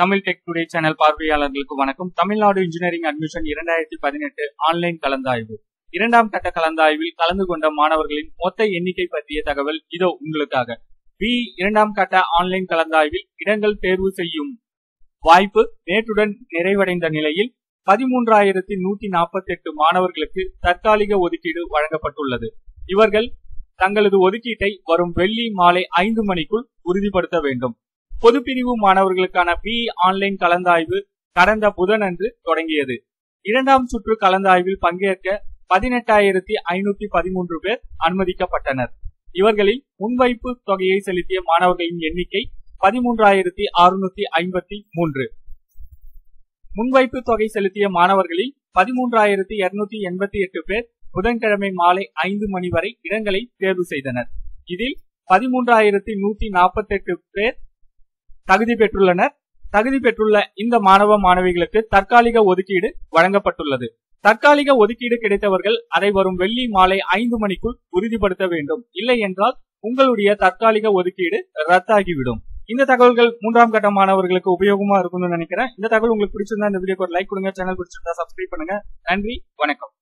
Tamil tech today channel பார்வையாளர்களுக்கு வணக்கம். Tamil Nadu engineering admission இரண்டாயிரத்தி பதினெட்டு ஆன்லைன் கலந்தாய்வு. இரண்டாம் கட்ட கலந்தாய்வில் கலந்து கொண்ட மாணவர்களின் மொத்த எண்ணிக்கை பற்றிய தகவல் இதோ உங்களுக்காக. பி இரண்டாம் கட்ட ஆன்லைன் கலந்தாய்வில் இடங்கள் தேர்வு செய்யும் வாய்ப்பு நேற்றுடன் நிறைவடைந்த நிலையில் பதிமூன்றாயிரத்தி நூத்தி நாற்பத்தி எட்டு மாணவர்களுக்கு தற்காலிக ஒதுக்கீடு வழங்கப்பட்டுள்ளது. இவர்கள் தங்களது ஒதுக்கீட்டை வரும் வெள்ளி மாலை ஐந்து மணிக்குள் உறுதிப்படுத்த வேண்டும். பொதுப்பிரிவு மாணவர்களுக்கான பி ஆன்லைன் கலந்தாய்வு கடந்த புதனன்று தொடங்கியது. இரண்டாம் சுற்று கலந்தாய்வில் பங்கேற்க பதினெட்டாயிரத்தி ஐநூத்தி பதிமூன்று பேர் அனுமதிக்கப்பட்டனர். இவர்களில் முன்வைப்பு தொகையை செலுத்திய மாணவர்களின் எண்ணிக்கை பதிமூன்றாயிரத்தி அறுநூத்தி ஐம்பத்தி மூன்று. முன்வைப்பு தொகை செலுத்திய மாணவர்களில் பதிமூன்றாயிரத்தி இருநூத்தி எண்பத்தி எட்டு பேர் புதன்கிழமை மாலை ஐந்து மணி வரை இடங்களை தேர்வு செய்தனர். இதில் பதிமூன்றாயிரத்தி நூத்தி நாற்பத்தி எட்டு பேர் தகுதி பெற்றுள்ளனர். தகுதி பெற்றுள்ள இந்த மாணவ மாணவிகளுக்கு தற்காலிக ஒதுக்கீடு வழங்கப்பட்டுள்ளது. தற்காலிக ஒதுக்கீடு கிடைத்தவர்கள் அதை வரும் வெள்ளி மாலை ஐந்து மணிக்குள் உறுதிப்படுத்த வேண்டும். இல்லை என்றால் உங்களுடைய தற்காலிக ஒதுக்கீடு ரத்தாகிவிடும். இந்த தகவல்கள் மூன்றாம் கட்ட மாணவர்களுக்கு உபயோகமா இருக்கும்னு நினைக்கிறேன். இந்த தகவல் உங்களுக்கு பிடிச்சிருந்தா இந்த வீடியோக்கு ஒரு லைக் கொடுங்க சேனல் பிடிச்சிருந்தா சப்ஸ்கிரைப் பண்ணுங்க. நன்றி வணக்கம்.